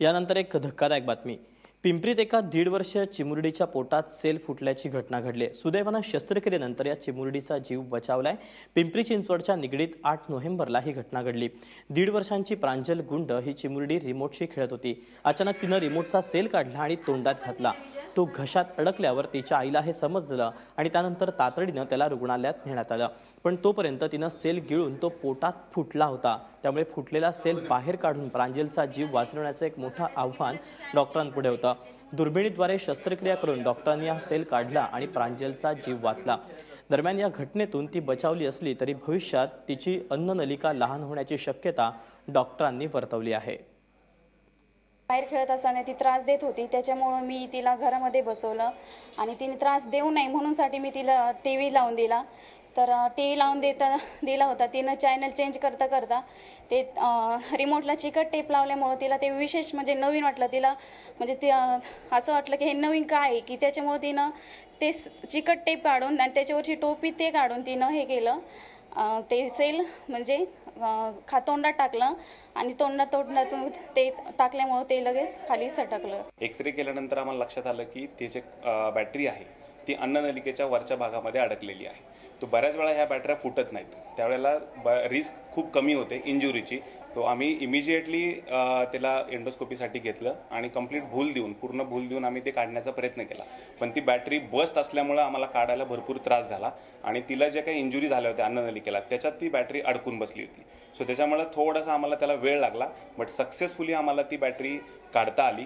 यानंतर एक धक्कादायक बातमी. पिंपरीत एका दीड वर्ष चिमुरडीच्या पोटात सेल फुटल्याची घटना घडली. सुदैवानं शस्त्रक्रियेनंतर या चिमुरडीचा जीव बचावलाय. पिंपरी चिंचवडच्या निगडीत आठ नोव्हेंबरला ही घटना घडली. दीड वर्षांची प्रांजल गुंड ही चिमुरडी रिमोटशी खेळत होती. अचानक तिनं रिमोटचा सेल काढला आणि तोंडात घातला. तो घशात अडकल्यावर तिच्या आईला हे समजलं आणि त्यानंतर तातडीनं त्याला रुग्णालयात नेण्यात आलं. पण तोपर्यंत तिनं सेल गिळून तो पोटात फुटला होता. त्यामुळे फुटलेला सेल बाहेर काढून प्रांजलचा जीव वाचवण्याचं एक मोठं आव्हान डॉक्टरांपुढे होतं. दुर्बिणीद्वारे शस्त्रक्रिया करून डॉक्टरांनी हा सेल काढला आणि प्रांजलचा जीव वाचला. दरम्यान या घटनेतून ती बचावली असली तरी भविष्यात तिची अन्ननलिका लहान होण्याची शक्यता डॉक्टरांनी वर्तवली आहे. बाहेर खेळत असताना ती त्रास देत होती. त्याच्यामुळं मी तिला घरामध्ये बसवलं आणि तिने त्रास देऊ नये म्हणूनसाठी मी तिला टी व्ही लावून दिला. तर टी व्ही लावून देता दिला होता. तिनं चॅनल चेंज करता करता ते रिमोटला चिकट टेप लावल्यामुळं तिला ते विशेष म्हणजे नवीन वाटलं. तिला म्हणजे ते असं वाटलं की हे नवीन काय आहे की त्याच्यामुळं तिनं ते चिकट टेप काढून आणि त्याच्यावरची टोपी ते काढून तिनं हे केलं. ते सेल म्हणजे खा तोंडात टाकलं आणि तोंडात तोंडातून ते टाकल्यामुळं ते लगेच खाली सटकलं. एक्सरे केल्यानंतर आम्हाला लक्षात आलं की ती जे बॅटरी आहे ती अन्ननलिकेच्या वरच्या भागामध्ये अडकलेली आहे. तो बऱ्याच वेळा ह्या बॅटऱ्या फुटत नाहीत. त्यावेळेला ब रिस्क खूप कमी होते इंजुरीची तो आम्ही इमिजिएटली त्याला एंडोस्कोपीसाठी घेतलं आणि कंप्लीट भूल देऊन पूर्ण भूल देऊन आम्ही ते काढण्याचा प्रयत्न केला. पण ती बॅटरी बस्ट असल्यामुळं आम्हाला काढायला भरपूर त्रास झाला आणि तिला ज्या काही इंजुरी झाल्या होत्या अन्ननलिकेला त्याच्यात ती बॅटरी अडकून बसली होती. सो त्याच्यामुळे थोडासा आम्हाला त्याला वेळ लागला बट सक्सेसफुली आम्हाला ती बॅटरी काढता आली.